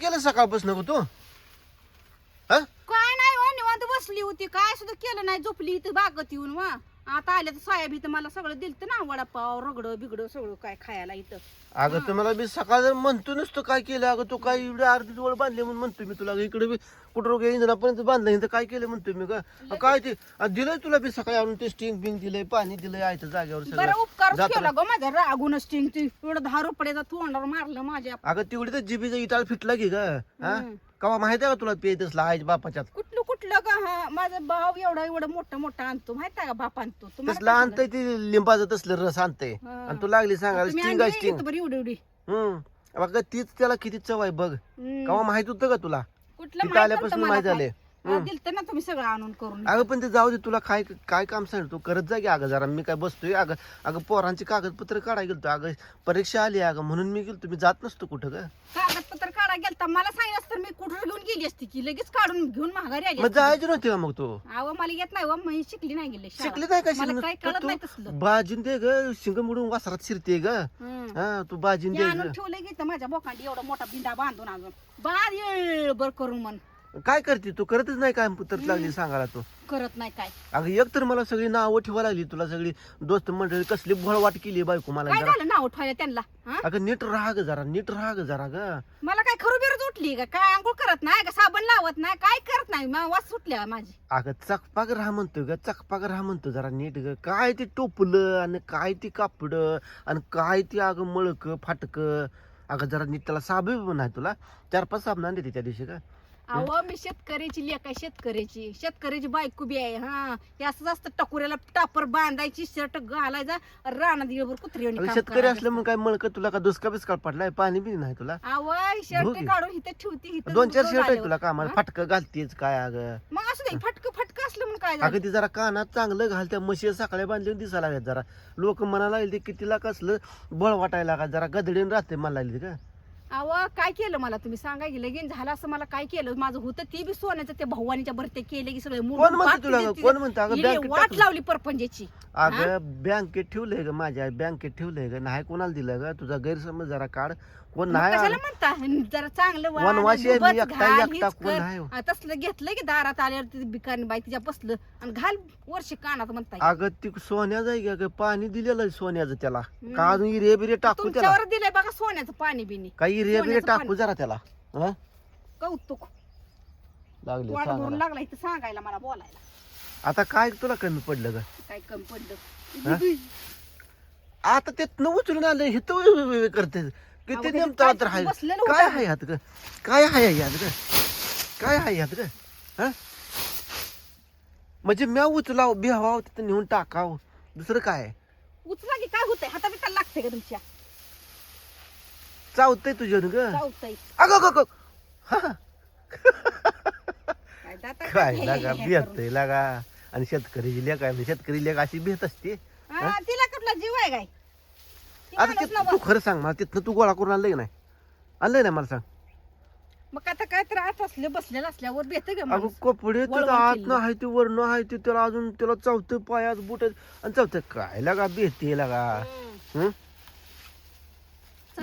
केलं सकाळपासून नको तू? हा? काय नाही हो निवांत बसली होती. काय सुद्धा केलं नाही. झोपली इथं बागत येऊन वा आता आल्या तर साहेब इथं मला सगळं दिलत ना वडापाव रगड बिगड सगळं काय खायला इथं. अगं तुम्हाला मी सकाळ म्हणतो नसतो काय केलं अगं तू काय एवढी अर्धी डोळ बांधले म्हणून म्हणतो मी तुला इकडे बी कुठं रोग इंजनापर्यंत बांधलं इथं काय केलं म्हणतो मी का काय ते दिलंय तुला बी सकाळी आणून ते स्टिंग बिंग दिलंय पाणी दिलंय आयतं जागेवर बरं सगळं उपकार केला ग माझ्या रागून स्टिंग एवढं दहा रुपयाचा तोंडावर मारलं माझ्या. अगं तेवढी तर जिबीचा इटाळ फिटला की का हा? हम्म. कवा माहिती आहे का तुला पे तसला आईच्या बापाच्यात? कुठलं कुठलं का हा माझा भाव एवढा एवढं मोठं मोठं आणतो माहीत का बाप आणतो तुम्हाला तसलं काय आणतंय ती लिंबाचं तसलं रस आणतंय हा. आणि तू लागली? सांगायला तुम्ही स्टिंग आणली स्टिंग इथं बरं एवढी एवढी हम्म बघा तीच त्याला किती चव आहे बघ हम्म. माहीत होतं का तुला कुठलं तिथं माहीत आल्यापासून नव्हतं माहीत मला. काय. दिलतं ना तुम्ही सगळं आणून करून. अगं पण ते जाऊ दे तुला काय काय काम सांग तू करत जा की अगं जरा. मी काय बसतोय अगं अगं पोरांची कागदपत्र काढायला गेलतो. अगं परीक्षा आली अगं. म्हणून मी गेलतो. मी जात नसतो कुठं ग. कागदपत्र काढा गेलता. मला सांगितलं असतं मी कुठं घेऊन गेली असती की लगेच काढून घेऊन माघारी आली मग. जायची नव्हती का मग तू? अहो मला येत नाही व मी शिकली नाही गेले शिकली नाही का मला काय कळत नाही तसलं. बाजीन दे ग. शिंग मुडून वासरात शिरते ग. हा तू बाजीन हे दे आणून ठेवलं की माझ्या बोकांडी एवढा मोठा बिंडा बांधून अजून. बार येळभर करून मन काय करते तू? करतच नाही काय पुत्र लागली सांगायला तू? करत नाही काय. अगं एक तर मला सगळी नावं ठेवा लागली तुला सगळी दोस्त मंडळी कसली भळवाट केली बायको मला काय जरा. झालं नाव ठेवायला त्यांना? हा? अगं नीट राहा ग जरा नीट राहा ग जरा ग. मला काय खरू बिरच उठली का? काय अंघोळ करत नाही का? साबण लावत नाही काय करत नाही? वास सुटल्या माझी. अगं चकपाक राहा म्हणतो ग चकपाक राहा म्हणतो जरा नीट ग. काय ते टोपलं आणि काय ती कापड आणि काय ती अगं मळक फाटक. अगं जरा नीट त्याला साबण नाही तुला. चार पाच साबण देते त्या दिवशी का अहो मी शेतकऱ्याची लेख शेतकऱ्याची. शेतकऱ्याची बायको बी आहे हा. हे असंच असतं टकुऱ्याला टापर बांधायची शर्ट घालायचा रानात गेल्यावर कुत्री शेतकरी असलं मग काय मळक तुला का दुष्काळ बिस्काळ पडलाय पाणी बी नाही तुला? अहो शर्ट. काढून इथं ठेवती इथं दोन चार शर्ट आहे. तुला कामाला? फाटकं घालतेच काय अगं? मग असं नाही फटक फटक असलं म्हणून काय झालं? अगं ती जरा कानात चांगलं घाल त्या म्हशी सकाळी बांधली दिसायला लागत जरा. लोक म्हणायला लागले ते कितीला कसलं बळ वाटायला का जरा गदडीन राहते मला लागली का अहो काय केलं मला तुम्ही? सांगा की लगीन झालं असं मला काय केलं? माझं होतं ते बी सोन्याचं ते भावानीच्या भरते केले की सगळे कोण म्हणते तुला तिथे- ग? कोण म्हणतं? अगं तिथे बँकेत वाट टाकलं. लावली परपंचाची. अगं बँकेत ठेवलंय ग माझ्या बँकेत ठेवलंय ग. नाही कोणाला दिलं ग? तुझा गैरसमज जरा काढ. कोण मग नाही कशाला आलं. म्हणता जरा चांगलं वाण, वनवासी आहे मी, दुबत एकटा- घाल, एकटा हीच कोण कर. आहे? आ, तसलं घेतलं की दारात आल्यावर ती बिकानी बाई तिच्या बसलं आणि घाल वर्षी कानात म्हणताय अगं ती सोन्याचं आहे का ग? पाणी दिलेलं आहे सोन्याचं त्याला. का अजून इरे बिरे टाकू त्याला तुमच्यावर दिलंय बघा सोन्याचं पाणी बिनी काही इरे बिरे सोन्याचं टाकू पाणी. जरा त्याला हं? कौतुक लागले वाट सांगायला. लागला इथं सांगायला मला बोलायला आता काय तुला कमी पडलं ग काय कमी हा? पडलं आता ते उचलून आलं हे तर करते किती नेमता काय तर बसलेलं काय होतं. आहे यात ग? काय आहे यात ग? काय आहे यात ग? हं? म्हणजे म्या उचलाव बिहावाव तिथं नेऊन टाकाव. दुसरं काय? उचला की काय होतंय? हाता बिटा लागते का तुमच्या. चावतंय तुझ्या ग? चावतंय. अगं अगं, अगं. हा, काय दाता काय लागा हे- लागा. आणि शेतकरी लेख आहे शेतकरी लेख अशी भेट असते. हा, तिला कुठला जीव आहे काय? आता ते. तू खरं सांग मला तिथनं तू गोळा करून आणलंय का नाही आणलंय ना मला सांग मग आता काय तर आत असले बसलेलं असल्यावर बेत ग अगं कपडे तर वळवळ आत केली. ना आहे ते वरण आहे ते त्याला अजून त्याला चौथं पायात बुट आणि चौथं काय लागा भेटते लागा हं?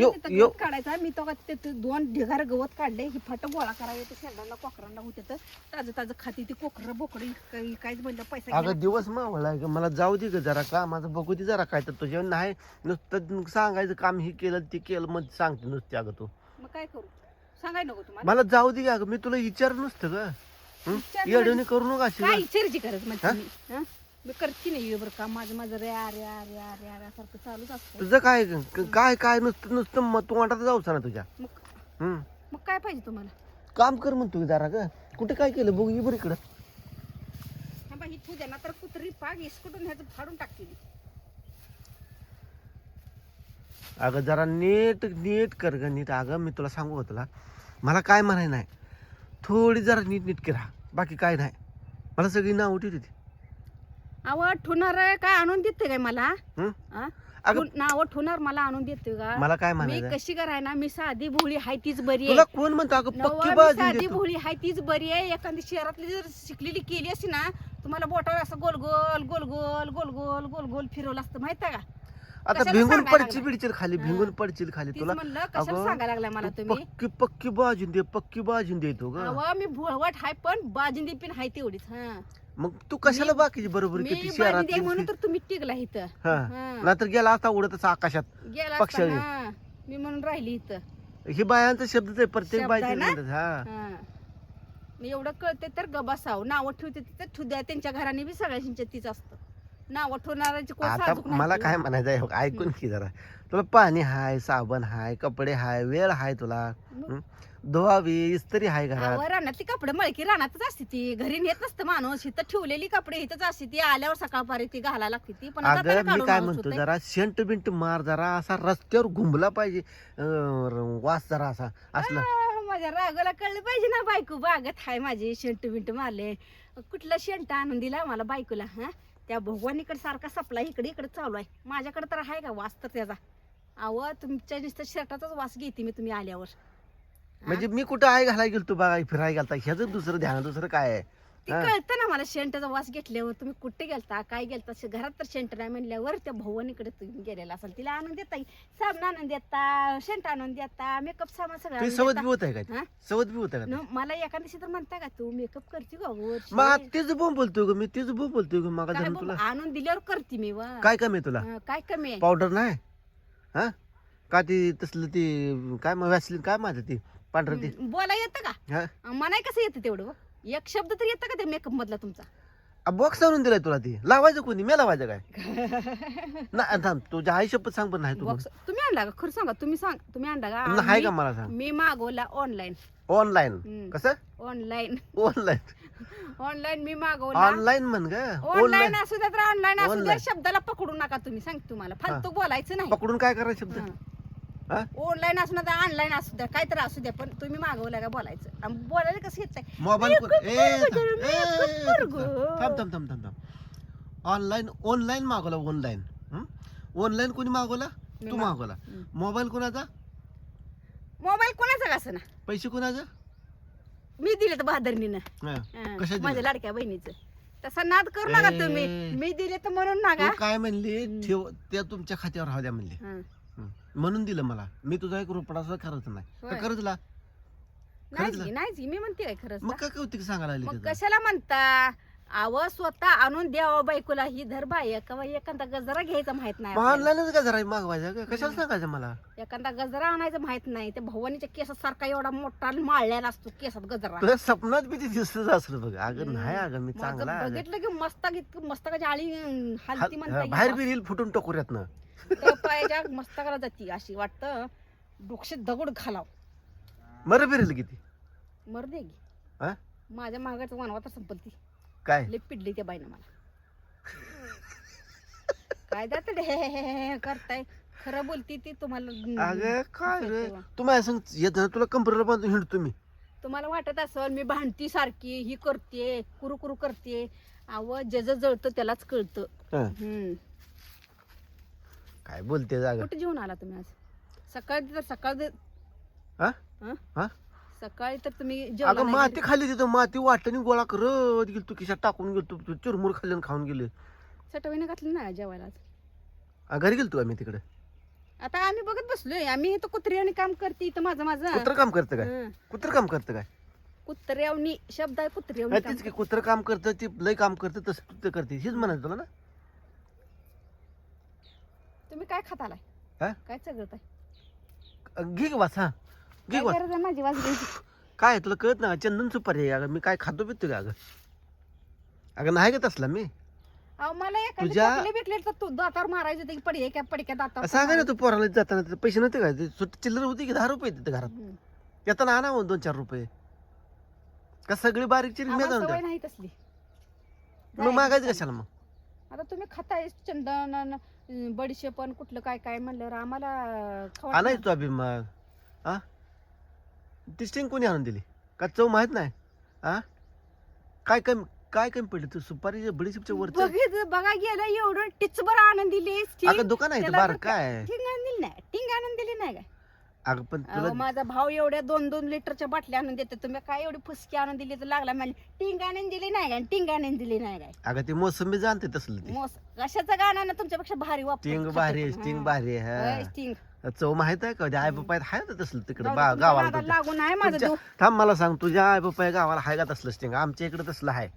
यो- यो. गवत काढायचा मी तो का तिथे दोन ढिगार गवत काढले. ही फाट गोळा करायला ते शेंडाला कोकरांना होते तर. ताजं ताजं खाती ती कोकर बोकडी काही काहीच म्हणलं पैसा गेला. अगं दिवस मावळा आहे ग. मला जाऊ दे ग जरा का माझं बघू दे जरा काय तर. तुझ्या नाही नुसतं सांगायचं काम हे केलं ते केलं मग सांगते नुसते अगं तू. मग काय करू? सांगाय नको तुम्हाला. मला जाऊ दे अगं. मी तुला विचार नुसतं ग. विचार येडवणी करू नका अशी काय ग. इचारची गरज म्हणजे हा? हा? मी करते नाही बरं का. माझं माझं रे अरे अरे अरे अरे सारखं चालूच असतं. तुझं काय? काय काय नुसतं नुसतं मग तू वाटत जाऊ ना तुझ्या. मग. मग काय पाहिजे तुम्हाला? काम कर म्हणतो की जरा ग. कुठे काय केलं? बघू ये बरं इकडं. हा बा द्या ना तर कुत्री पाग इसकटून ह्याचं फाडून टाकते मी. अगं जरा नीट नीट कर ग नीट. अगं मी तुला सांगू का तुला? मला काय म्हणाय नाही. थोडी जरा नीट नीट राहा बाकी काय नाही. मला सगळी नाव उठी होती ठुणार काय आणून देते काय मला? हं? हा? अगं ठुन- नाव ठुणार मला आणून देते का? मला काय मी म्हणायचं कशी कराय ना मी साधी भोळी हाय तीच बरी तुला आहे. कोण म्हणतो? अगं नवा पक्की मी बाजू साधी देतो. भोळी हाय तीच बरी आहे. एखादी शहरातली जर शिकलेली केली असती ना तुम्हाला बोटावर असं गोल गोल गोल गोल गोल गोल गोल गोल फिरवलं असतं माहीत आहे का? आता कशाला भिंगून सांगायला पडची? बिडचील खाली हा. भिंगून पडचील खाली तीच तुला. म्हणलं कशाला अगं, सांगायला लागलाय मला तू तुम्ही? पक्की पक्की बाजून दे पक्की बाजून देतो ग. मी भुळवट हाय पण बाजिंदी पण हाय तेवढीच हा. मग तू कशाला बाकीची बरोबर मी किती शहरात म्हणून तर तुम्ही टिकला इथं हा हा. नाहीतर गेला आता उडतच आकाशात गेला पक्षाने. असता ना मी म्हणून राहिली इथं ही बायांचा शब्दच आहे प्रत्येक शब्द बायचे आहे ना? म्हणतात, हा हा. मी एवढं कळते तर गबासाव नावं ठेवते तिथं ठुद्या त्यांच्या घराने बी सगळ्यांच्या तीच असतं नावं ठेवणाऱ्याची कोण आता साजूक मला. काय म्हणायचं आहे हो, ऐकून की जरा. तुला पाणी हाय साबण हाय कपडे हाय वेळ हाय तुला? हं? धुवावी इस्त्री हाय घरात. अहो, रानातली कपडे मळकी रानातच असते ती. घरी नेत नसतं माणूस. इथं ठेवलेली कपडे इथंच असते ती. आल्यावर सकाळपारी ती घालायला लागते ती. पण आता अगं त्याला मी काढून काय माणूस म्हणतो होतंय. जरा शेंट बिंट मार जरा असा रस्त्यावर घुमला पाहिजे. अं, वास जरा असा असला. माझ्या रागाला कळलं पाहिजे ना बायको. बागत हाय माझे शेंट बिंट मारले. कुठला शेंट आणून दिला मला बायकोला हा? त्या भगवानीकडे सारखा सपला इकडे इकडे चालू आहे. माझ्याकडे तर आहे का वास तर त्याचा? अहो तुमच्या नुसतं शर्टाचाच वास घेते मी तुम्ही आल्यावर? म्हणजे मी कुठं आहे घालाय गेलो तू बघा फिरायला गेलता. ह्याच दुसरं ध्यान दुसरं काय आहे? ते हा. कळतं ना मला शेंटाचा वास घेतल्यावर तुम्ही कुठे गेलता काय गेलता? घरात तर शेंट नाही म्हणल्यावर त्या भवानीकडे तुम्ही गेलेला असाल. तिला आणून देता साबण आणून देता शेंट आणून देता मेकअप सामान सगळं आणून सवत देता. बी होत आहे का हा? सवत बी होत आहे का मला एका दिवशी तर म्हणता का तू मेकअप करते का वर मग तेच बोंब बोलतोय ग मी तेच बोंब बोलतोय ग मागा काय धरून बाबा, तुला. आणून दिल्यावर करते मी वा. काय कमी आहे तुला? हं, काय कमी आहे? पावडर नाही? हा? का ती तसलं ती काय मग वॅसलीन काय माझं ती? पांढरं ती? हं, बोला येतं का? हा? मनाय कसं येतं तेवढं? एक शब्द तर येतं का ते मेकअप मधला तुमचा? बॉक्स आणून दिलाय तुला ती. लावायचं कोणी? मी लावायचं काय? ना थांब तुझ्या आई शपथ सांग पण नाही तू. बॉक्स तुम्ही आणला का? खरं सांगा तुम्ही सांग तुम्ही आणला का? आहे का मला सांग? मी मागवला ऑनलाईन ऑनलाईन कसं? ऑनलाईन ऑनलाईन ऑनलाईन मी मागवला. ऑनलाईन म्हण ग. ऑनलाईन ऑनलाईन असू द्या तर ऑनलाईन असू द्या Online. शब्दाला पकडू नका तुम्ही सांग तुम्हाला. फालतू बोलायचं नाही. पकडून काय करायचं शब्द? हा? ऑनलाईन असू द्या ऑनलाईन असू द्या काय तर असू द्या पण तुम्ही मागवलं का बोलायचं? आणि बोलायला कसं येत मोबाईल थांब. थांब थांब थांब थांब ऑनलाईन ऑनलाईन मागवला ऑनलाईन ऑनलाईन कोणी मागवला? तू माग- मागवला. मोबाईल कोणाचा? मोबाईल कोणाचा का असं ना? पैसे कोणाचा? मी दिले तर बहादरणीनं माझ्या? लाडक्या बहिणीचं. तसा नाद करू नका. तुम्ही. मी दिले तर म्हणून तू काय म्हणली. ठेव त्या तुमच्या खात्यावर राहू द्या म्हणली. म्हणून दिलं मला मी तुझा एक रुपडा सुद्धा खरंच नाही होय. खरंच ला खरंच की, मी म्हणते खरंच मग ना. काय कौतिक सांगायला लागली मग त्याचं? कशाला म्हणता आव स्वतः आणून द्यावं बायकोला ही धर बाय किंवा एखादा गजरा घ्यायचा माहीत नाही आपल्याला. ऑनलाईनच का जरा मागवायचं का? कशाला सांगायचं मला एखादा गजरा आणायचं माहीत नाही त्या भवानीच्या केसासारखा एवढा मोठा माळलेला असतो केसात गजरा तुझ्या स्वप्नात बी ते दिसतच असलं बघ अगं. नाही अगं मी माझं चांगला आहे अगं. बघितलं की मस्तक इतकं मस्तकाची आळी अं, हाल- हलती म्हणता हा, येईल बाहेर बा. बी रील फुटून टकोऱ्यातनं त्या पायाच्या मस्तकाला जाती अशी वाटतं डोक्षे दगड घालाव मर बी रील किती मर दे गी. हा? माझ्या मागाचं वनवा तर संपत्ती काय पिडली त्या बाईनं मला काय जात करताय खरं बोलती ती तुम्हाला अगं काय रे तेव्हा. तू माझ्या संग येत ना तुला कंपनीला बांधून हिंडतो मी तुम्हाला वाटत असल मी भांडती सारखी ही करते कुरू कुरू करते अव जज जळतं त्यालाच कळतं हं. हम्म. काय बोलते जागा कुठे जेवून आला तुम्ही आज सकाळी सकाळ हा? हा? सकाळी तर तुम्ही जेवला अगं नाही माती घरी. खाल्ली तिथं माती वाटणी गोळा करत गेली तू खिशात टाकून गेलो तू चुरमुर खाल्ली आणि खाऊन गेले. चटवीने घातली नाही जेवायला आज. घरी गेलो तू आम्ही तिकडे? आता आम्ही बघत बसलोय आम्ही इथं कुत्र्याने काम करते इथं माझं माझं. कुत्र काम करतं काय? हं. कुत्र काम करतं काय? कुत्र्यावनी शब्द आहे कुत्र्यावनी तीच की कुत्र काम करतं ती लय काम करतं तसं तू ते करते हेच म्हणायचं तुला ना. तुम्ही काय खात आलाय हा? काय चगळत आहे अ, घे वास हा. काय गरज आहे माझी वाज घ्यायची काय आहे, तुला कळत ना चंदन सुपारी आहे. अगं मी काय खातो पितो का अगं? अगं नाही का तसला मी? अहो मला एखादी तुझ्या- भेटली तर तू दातावर मारायचं ते पडे काय पडक्या दातावर सांगा ना तू पोराला जाताना तिथं पैसे नव्हते का? ते चिल्लर होती की दहा रुपये तिथे घरात. येताना आणा दोन चार रुपये. का सगळी बारीक चिरी मी आम्हाला जाऊन सवय नाही तसली. मग मागायचं कशाला मग? आता तुम्ही खाताय चंदन अन, अं, बडीशेपण कुठलं काय काय म्हणल्यावर आम्हाला खाऊ आणाय वाटतं. तू अभि मग हा? ती स्टिंग कोणी आणून दिली? का चव माहीत नाही? हा काय कमी काय कमी पडली? तू सुपारी बडीशिपच्या वरच बघितलं बघा गेलं एवढं टिचबर आणून दिली. अगं दुकान आहे इथं त्याला बार काय टिंग आणून दिली नाही टिंग आणून दिली नाही काय? अगं पण अहो, तुला माझा भाऊ एवढ्या दोन दोन लिटरच्या बाटल्या आणून देते. तुम्ही काय एवढी फुसकी आणून दिली तर लागला मला टिंग आणून दिली नाही काय? टिंग आणून दिली नाही काय? अगं ते मोसंबी जाणते तसलं ते. मोस कशाचं गाणं ना तुमच्यापेक्षा भारी वापर स्टिंग भारी आहे स्टिंग भारी आहे हा. स्टिंग चव माहीत आहे का? आई बाप्पा आहे ना तसलं तिकडे बा गावाला. लागून आहे माझं थांब मला सांग तुझ्या आई बाप्पा गावाला आहे का तसलं स्टिंग आमच्या इकडे तसलं आहे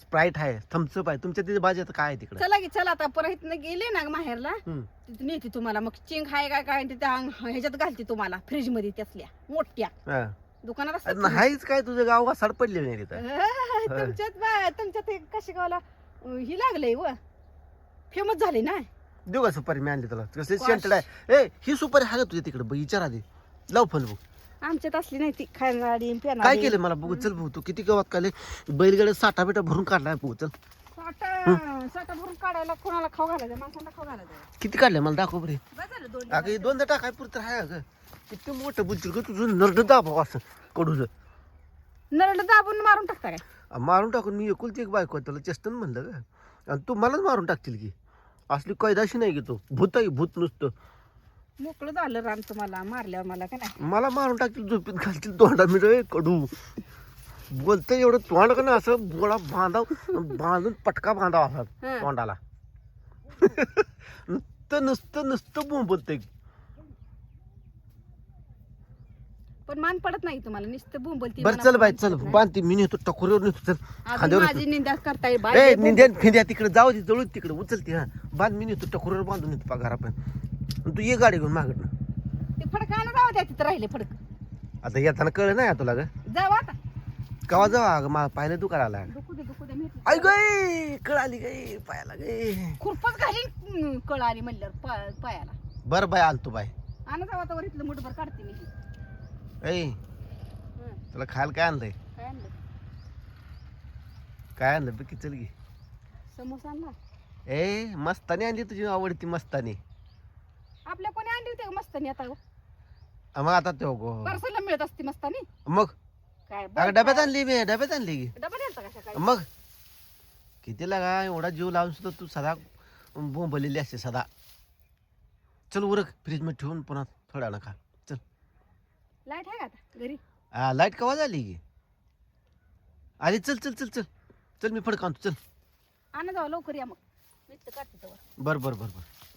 स्प्राईट आहे थम्सअप आहे तुमच्या तिथे भाजी काय आहे तिकडे? चला की चला आता परत इथनं गेले ना माहेरला. हम्म. तिथे नेते तुम्हाला. मग चिंग हाय काय काय ते त्या ह्याच्यात घालते तुम्हाला फ्रीजमध्ये त्यातल्या मोठ्या. हा. दुकानात असतात अरे ना. नाहीच काय तुझं गाव वासाड पडले नाही तिथं. अह, तुमच्यात बा- तुमच्यात कशी गावला ही लागलंय व. फेमस झाली ना? देऊ का सुपारी? मी आणली तुला. कसली वास. सेंटेड आहे. ए ही सुपारी का तुझ्या तिकडे. बघ विचार आधी. लाव फल बघ. आमच्यात असली नाही ती. खाणारी काय केलं मला बघू? चल बघू तू किती गवत काले बैलगाड्या साठा बिटा भरून काढलाय बघू चल. साठा? साठा भरून काढायला कोणाला खाऊ घालायचं? माणसाला खाऊ घालायचं. किती काढले मला दाखव बरे अगं हे दोनदा टाकाय पुरतं आहे अगं. किती मोठं बुद्धी ग तुझं नरड दाबाव असं कडूचं नरड दाबून मारून टाकता काय? मारून टाकून मी एकुलती एक बायको तुला चेष्टन म्हणलं का आणि तू मलाच मारून टाकतील की. असली कैदाशी नाही घेतो भूत आहे भूत नुसतं. मोकळं झालं रान तुम्हाला मारल्यावर मला का नाही? मला मारून टाकतील झोपीत घालतील तोंडा मिळ कडू. बोलतं एवढं तोंड का ना असं? गोळा बांधाव बांधून पटका बांधावा असा हं. तोंडाला. नुसतं नुसतं नुसतं बोंबलतंय. पण मान पडत नाही तुम्हाला नुसतं बोंबलती बरं चल बाई चल बांधते मी नेतो टकोरीवर नेतो चल. अजून खांद्यावर माझी निंदा करताय ए बाय निंद्या फिंद्या तिकडे जाऊ दे जळू तिकडे उचलते हा. बांध मी नेतो टकोरीवर बांधून नेतो पगार आपण. तू ये गाडी घेऊन मागडनं ते फडकानं जाऊ द्या तिथं राहिले फडक. आता येताना कळ नाही तुला ग? जाऊ आता. कवा जावा अगं मा पाहिलं दुकान आला. दुखू दे दुखू दे मी आई गई कळ आली गई पायाला गई खुरपच घालीन कळ आली म्हणल्यावर पा- पायाला. बरं बाय आणतो बाय आणि जाऊ आता वर इथलं मुठभर काढते मी. ऐ तुला खायला काय आणलंय? काय आणलं काय आणलं बघ की चल की. समोसा आणला? ए मस्तानी आणली तुझी आवडती मस्तानी. आपल्या कोणी आणली होती का मस्तानी आता मग आता तो गो. पार्सलला मिळत असते मस्तानी? मग? काय अगं डब्यात आणली मी डब्यात आणली की. डबा द्यायचा का सकाळी? मग? किती लागा एवढा जीव लावून सुद्धा तू सदा बोंबलेली असते सदा. चल उरक फ्रीजमध्ये ठेवून पुन्हा खा चल लाइट आहे का आता? घरी. आ, लाइट कवा झाली की आली चल चल चल चल. चल मी फडकावतो चल. आणा जाऊ लवकर या मग. मी इथं काढते तेव्हा बर बर बर बर.